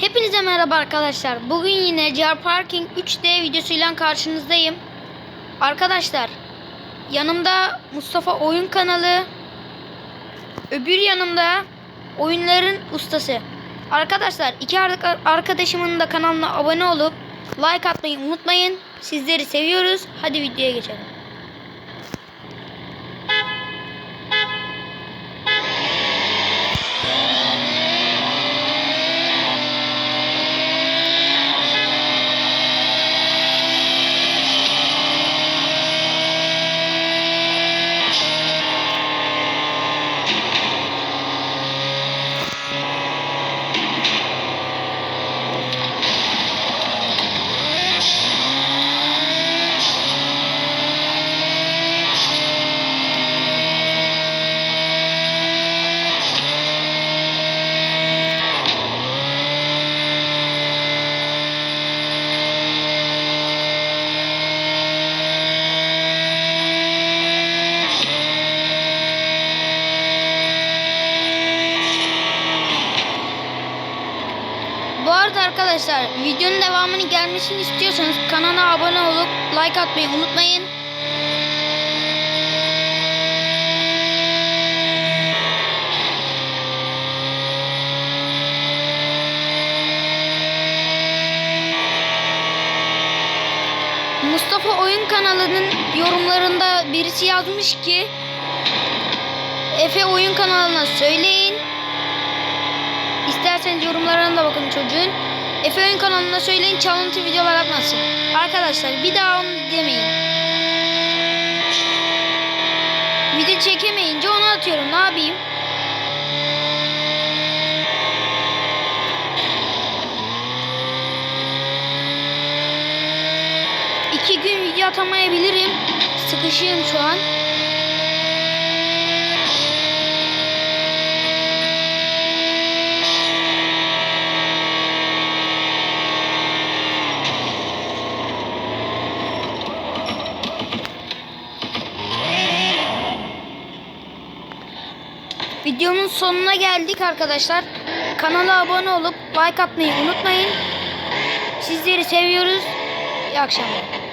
Hepinize merhaba arkadaşlar. Bugün yine Car Parking 3D videosuyla karşınızdayım. Arkadaşlar yanımda Mustafa Oyun kanalı. Öbür yanımda oyunların ustası. Arkadaşlar iki ar- arkadaşımın da kanalına abone olup like atmayı unutmayın. Sizleri seviyoruz. Hadi videoya geçelim. Arkadaşlar videonun devamını gelmesini istiyorsanız kanala abone olup like atmayı unutmayın. Mustafa Oyun kanalının yorumlarında birisi yazmış ki Efe Oyun kanalına söyleyin. İsterseniz yorumlarına da bakın çocuğun. Efe Oyun kanalına söyleyin çalıntı videolar atmasın. Arkadaşlar bir daha onu demeyin. Video çekemeyince onu atıyorum. Ne yapayım? İki gün video atamayabilirim. Sıkışığım şu an. Videonun sonuna geldik arkadaşlar. Kanala abone olup like atmayı unutmayın. Sizleri seviyoruz. İyi akşamlar.